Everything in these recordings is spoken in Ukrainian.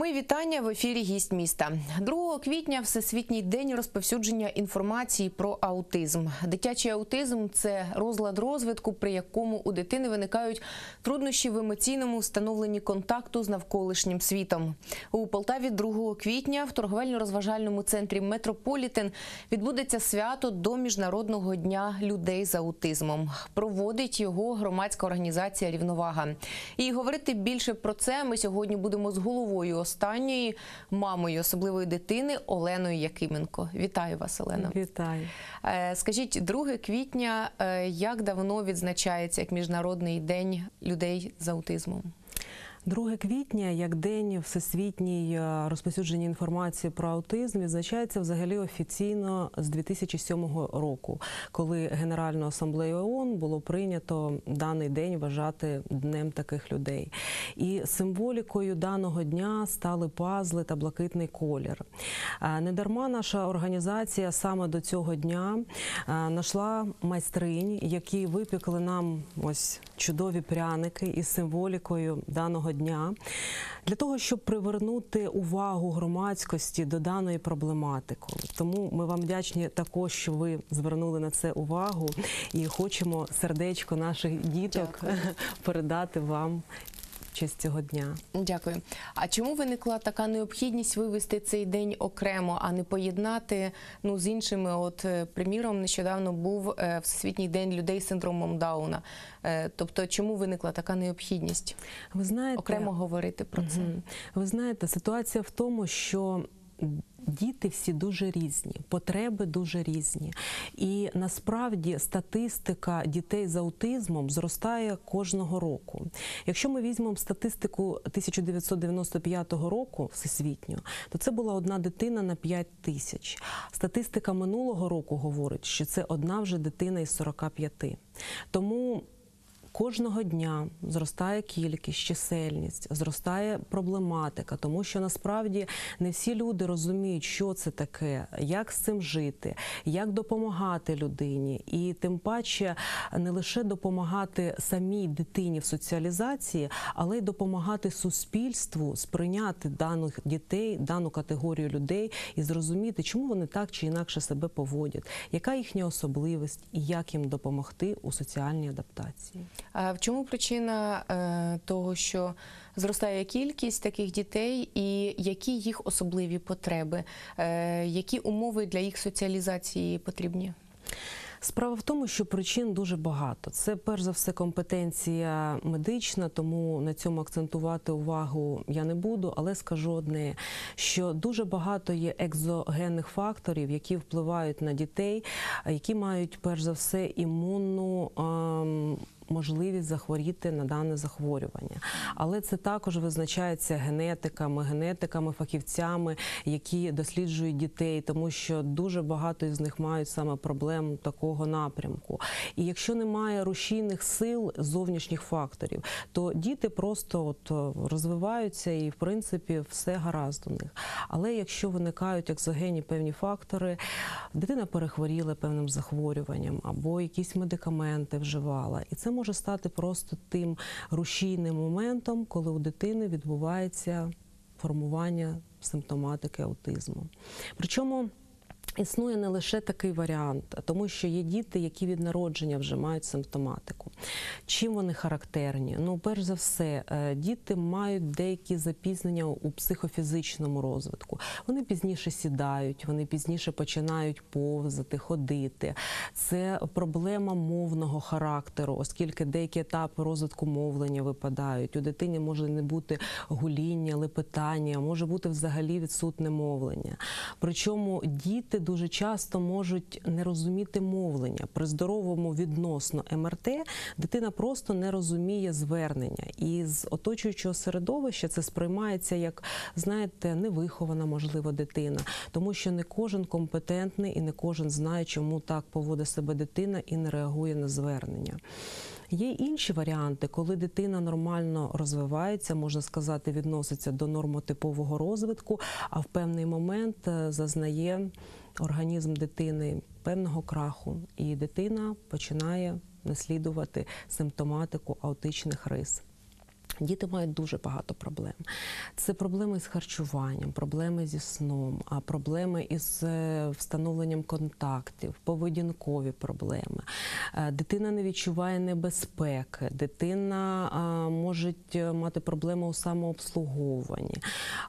Мої вітання в ефірі Гість міста. 2 квітня Всесвітній день розповсюдження інформації про аутизм. Дитячий аутизм це розлад розвитку, при якому у дитини виникають труднощі в емоційному встановленні контакту з навколишнім світом. У Полтаві 2 квітня в торговельно-розважальному центрі Метрополітен відбудеться свято до міжнародного дня людей з аутизмом. Проводить його громадська організація Рівновага. І говорити більше про це ми сьогодні будемо з головою останньої мамою особливої дитини Оленою Якименко. Вітаю вас, Олена. Вітаю. Е, Скажіть, 2 квітня е, як давно відзначається як міжнародний день людей з аутизмом? 2 квітня, як день всесвітній е, розповсюдження інформації про аутизм, відзначається взагалі офіційно з 2007 року, коли Генеральною асамблеєю ООН було прийнято даний день вважати днем таких людей. І символікою даного дня стали пазли та блакитний колір. Е, Недарма наша організація саме до цього дня е, знайшла майстринь, які випікли нам ось чудові пряники із символікою даного дня для того, щоб привернути увагу громадськості до даної проблематики. Тому ми вам вдячні також, що ви звернули на це увагу, і хочемо сердечко наших діток Дякую. передати вам в честь цього дня. Дякую. А чому виникла така необхідність вивести цей день окремо, а не поєднати ну з іншими? От, е, приміром, нещодавно був е, Всесвітній день людей з синдромом Дауна. Е, Тобто, чому виникла така необхідність Ви знаєте, окремо говорити про це? Ви знаєте, ситуація в тому, що діти всі дуже різні, потреби дуже різні. І насправді статистика дітей з аутизмом зростає кожного року. Якщо ми візьмемо статистику 1995 року всесвітню, то це була одна дитина на 5 тисяч. Статистика минулого року говорить, що це одна вже дитина із 45. Тому Кожного дня зростає кількість, чисельність, зростає проблематика, тому що насправді не всі люди розуміють, що це таке, як з цим жити, як допомагати людині, і тим паче не лише допомагати самій дитині в соціалізації, але й допомагати суспільству сприйняти даних дітей, дану категорію людей і зрозуміти, чому вони так чи інакше себе поводять, яка їхня особливість і як їм допомогти у соціальній адаптації. А в чому причина е, того, що зростає кількість таких дітей, і які їх особливі потреби, е, які умови для їх соціалізації потрібні? Справа в тому, що причин дуже багато. Це перш за все компетенція медична, тому на цьому акцентувати увагу я не буду, але скажу одне: що дуже багато є екзогенних факторів, які впливають на дітей, які мають перш за все імунну. ем, Можливість захворіти на дане захворювання, але це також визначається генетиками, генетиками, фахівцями, які досліджують дітей, тому що дуже багато із них мають саме проблем такого напрямку. І якщо немає рушійних сил зовнішніх факторів, то діти просто от е, розвиваються і в принципі все гаразд у них. Але якщо виникають екзогенні певні фактори, дитина перехворіла певним захворюванням або якісь медикаменти вживала, і це може стати просто тим рушійним моментом, коли у дитини відбувається формування симптоматики аутизму. Причому Існує не лише такий варіант, тому що є діти, які від народження вже мають симптоматику. Чим вони характерні? Ну, перш за все, е, діти мають деякі запізнення у психофізичному розвитку. Вони пізніше сідають, вони пізніше починають повзати, ходити. Це проблема мовного характеру, оскільки деякі етапи розвитку мовлення випадають. У дитині може не бути гуління, лепетання, може бути взагалі відсутне мовлення. Причому діти дуже часто можуть не розуміти мовлення. При здоровому відносно МРТ дитина просто не розуміє звернення. І з оточуючого середовища це сприймається як, знаєте, невихована, можливо, дитина, тому що не кожен компетентний і не кожен знає, чому так поводить себе дитина і не реагує на звернення. Є інші варіанти, коли дитина нормально розвивається, можна сказати, відноситься до нормотипового розвитку, а в певний момент е, зазнає організм дитини певного краху, і дитина починає наслідувати симптоматику аутичних рис. Діти мають дуже багато проблем. Це проблеми з харчуванням, проблеми зі сном, а проблеми із е, встановленням контактів, поведінкові проблеми. Е, Дитина не відчуває небезпеки, дитина може мати проблеми у самообслуговуванні.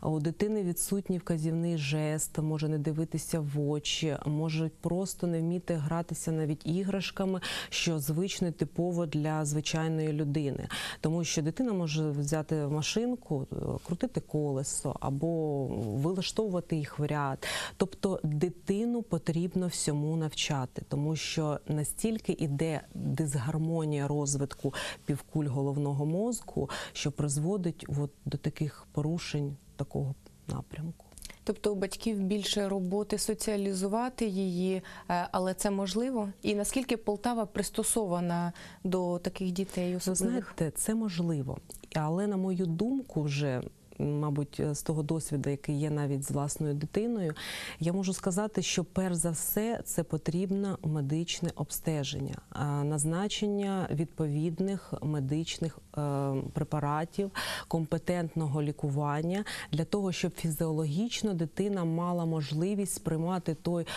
У дитини відсутній вказівний жест, може не дивитися в очі, може просто не вміти гратися навіть іграшками, що звично типово для звичайної людини. Тому що дитина може взяти машинку, е, крутити колесо або вилаштовувати їх в ряд. Тобто дитину потрібно всьому навчати, тому що настільки іде дисгармонія розвитку півкуль головного мозку, що призводить от до таких порушень такого напрямку. Тобто у батьків більше роботи соціалізувати її, е, але це можливо. І наскільки Полтава пристосована до таких дітей Ви особливих? знаєте, це можливо, але на мою думку, вже мабуть, з того досвіду, який є навіть з власною дитиною, я можу сказати, що перш за все це потрібне медичне обстеження, назначення відповідних медичних е, препаратів, компетентного лікування для того, щоб фізіологічно дитина мала можливість сприймати той е,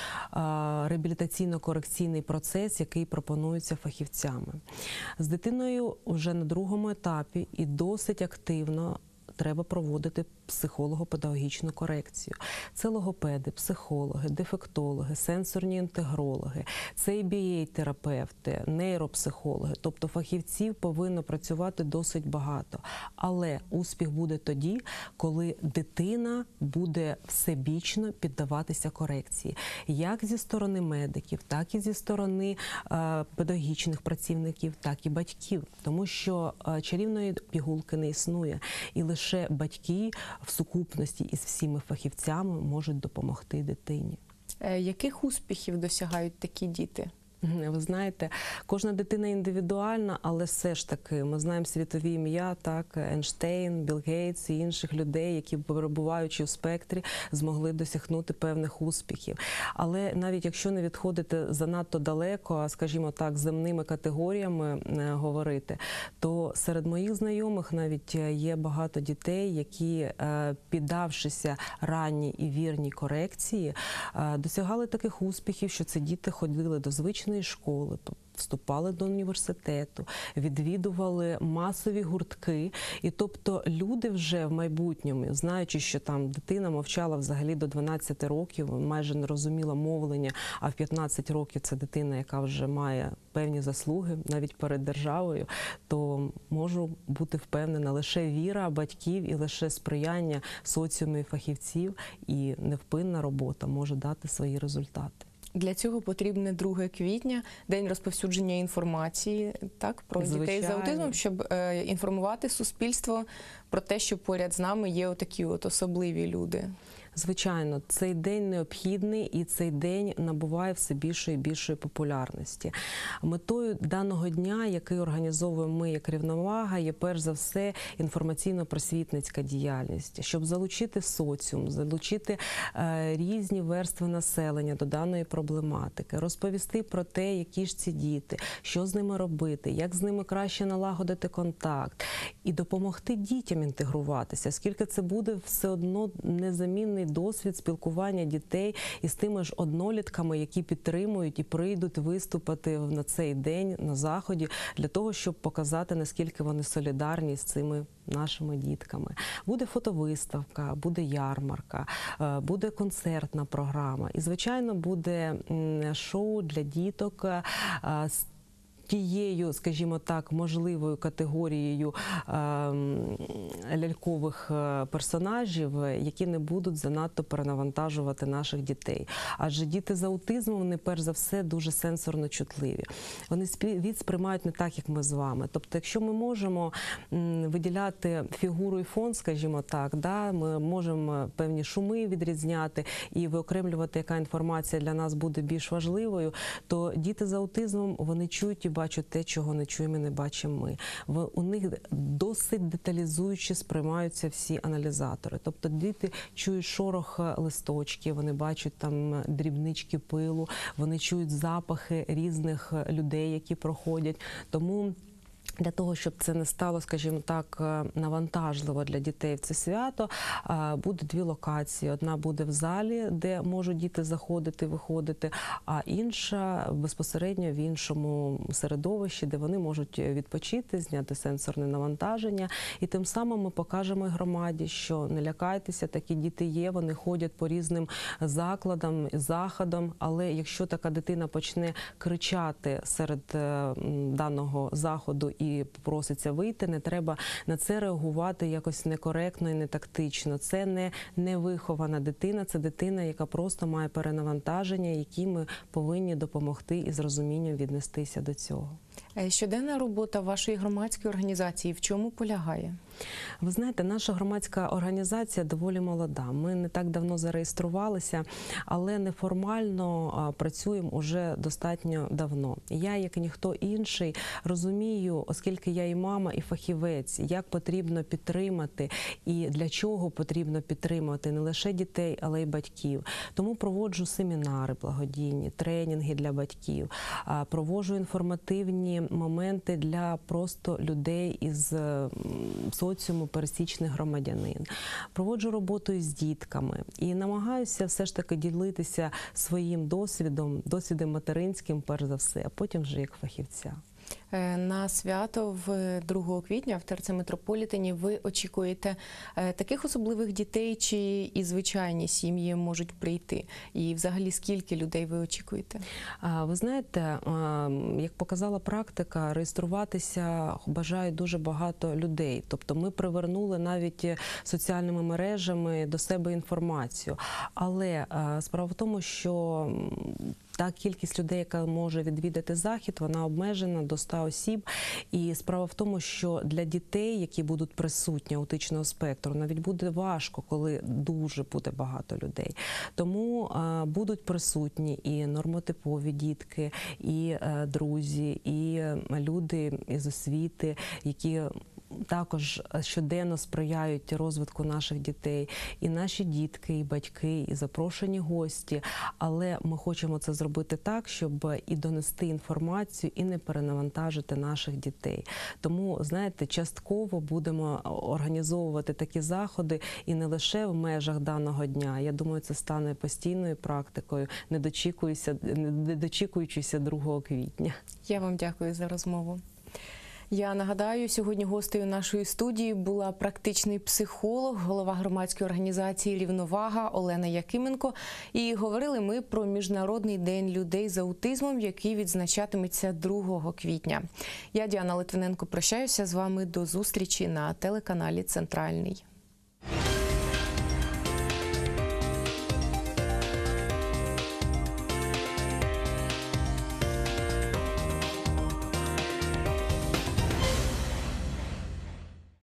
реабілітаційно-корекційний процес, який пропонується фахівцями. З дитиною вже на другому етапі і досить активно треба проводити психолого-педагогічну корекцію. Це логопеди, психологи, дефектологи, сенсорні інтегрологи, це ABA-терапевти, нейропсихологи. Тобто фахівців повинно працювати досить багато. Але успіх буде тоді, коли дитина буде всебічно піддаватися корекції, як зі сторони медиків, так і зі сторони е, педагогічних працівників, так і батьків, тому що е, чарівної пігулки не існує, і лише батьки в сукупності із всіми фахівцями можуть допомогти дитині. Е, Яких успіхів досягають такі діти? Ви знаєте, кожна дитина індивідуальна, але все ж таки ми знаємо світові ім'я, так Ейнштейн, Білл Гейтс і інших людей, які перебуваючи у спектрі, змогли досягнути певних успіхів. Але навіть якщо не відходити занадто далеко, скажімо так, земними категоріями е, говорити, то серед моїх знайомих навіть е, є багато дітей, які, е, піддавшися ранній і вірній корекції, досягали таких успіхів, що ці діти ходили до звичної школи. Вступали до університету, відвідували масові гуртки, і тобто люди вже в майбутньому, знаючи, що там дитина мовчала взагалі до 12 років, майже не розуміла мовлення. А в 15 років це дитина, яка вже має певні заслуги навіть перед державою, то можу бути впевнена, лише віра батьків і лише сприяння соціуму і фахівців і невпинна робота може дати свої результати. Для цього потрібне 2 квітня, день розповсюдження інформації так про дітей з Звичайно. аутизмом, щоб е, інформувати суспільство про те, що поряд з нами є отакі от особливі люди. Звичайно, цей день необхідний і цей день набуває все більшої і більшої популярності. Метою даного дня, який організовуємо ми як рівновага, є перш за все інформаційно-просвітницька діяльність, щоб залучити соціум, залучити е, різні верстви населення до даної проблематики, розповісти про те, які ж ці діти, що з ними робити, як з ними краще налагодити контакт, і допомогти дітям інтегруватися, оскільки це буде все одно незамінний досвід спілкування дітей із тими ж однолітками, які підтримують і прийдуть виступити на цей день на заході для того, щоб показати наскільки вони солідарні з цими нашими дітками. Буде фотовиставка, буде ярмарка, е, буде концертна програма, і звичайно буде шоу для діток. е, з Тією, скажімо так, можливою категорією ем, лялькових е, персонажів, які не будуть занадто перенавантажувати наших дітей. Адже діти з аутизмом вони перш за все дуже сенсорно чутливі. Вони від сприймають не так, як ми з вами. Тобто, якщо ми можемо виділяти фігуру і фон, скажімо так, да, ми можемо певні шуми відрізняти і виокремлювати, яка інформація для нас буде більш важливою, то діти з аутизмом вони чують і бачать те, чого не чуємо і не бачимо ми. У них досить деталізуючи сприймаються всі аналізатори. Тобто діти чують шорох е, листочків, вони бачать там е, дрібнички пилу, вони чують запахи різних е, людей, які проходять. Тому Для того щоб це не стало, скажімо так, е, навантажливо для дітей в це свято, буде дві локації. Одна буде в залі, де можуть діти заходити, виходити, а інша безпосередньо в іншому середовищі, де вони можуть відпочити, зняти сенсорне навантаження. І тим самим ми покажемо громаді, що не лякайтеся, такі діти є. Вони ходять по різним закладам, заходам. Але якщо така дитина почне кричати серед е, даного заходу і проситься вийти, не треба на це реагувати якось некоректно і не тактично. Це не невихована дитина, це дитина, яка просто має перенавантаження, які ми повинні допомогти і з розумінням віднестися до цього. Е, Щоденна робота вашої громадської організації в чому полягає? Ви знаєте, наша громадська організація доволі молода. Ми не так давно зареєструвалися, але неформально працюємо уже достатньо давно. Я, як ніхто інший, розумію, оскільки я і мама, і фахівець, як потрібно підтримати і для чого потрібно підтримати не лише дітей, але й батьків. Тому проводжу семінари благодійні, тренінги для батьків, проводжу інформативні моменти для просто людей із соціуму пересічних громадянин. Проводжу роботу із дітками і намагаюся все ж таки ділитися своїм досвідом, досвідом материнським, перш за все, а потім вже як фахівця. Е, На свято в 2 квітня в ТРЦ Метрополітені ви очікуєте е, таких особливих дітей, чи і звичайні сім'ї можуть прийти? І взагалі скільки людей ви очікуєте? Ви знаєте, як показала практика, реєструватися бажає дуже багато людей. Тобто ми привернули навіть соціальними мережами до себе інформацію. Але справа в тому, що та кількість людей, яка може відвідати захід, вона обмежена до 100 осіб. І справа в тому, що для дітей, які будуть присутні аутичного спектру, навіть буде важко, коли дуже буде багато людей. Тому а, будуть присутні і нормотипові дітки, і е, друзі, і е, люди із освіти, які також щоденно сприяють розвитку наших дітей, і наші дітки, і батьки, і запрошені гості. Але ми хочемо це зробити так, щоб і донести інформацію, і не перенавантажити наших дітей. Тому знаєте, частково будемо організовувати такі заходи і не лише в межах даного дня. Я думаю, це стане постійною практикою, не дочікуюся, не дочікуючися 2 квітня. Я вам дякую за розмову. Я нагадаю, сьогодні гостею нашої студії була практичний психолог, голова громадської організації Рівновага Олена Якименко. І говорили ми про міжнародний день людей з аутизмом, який відзначатиметься 2 квітня. Я Діана Литвиненко прощаюся з вами до зустрічі на телеканалі Центральний.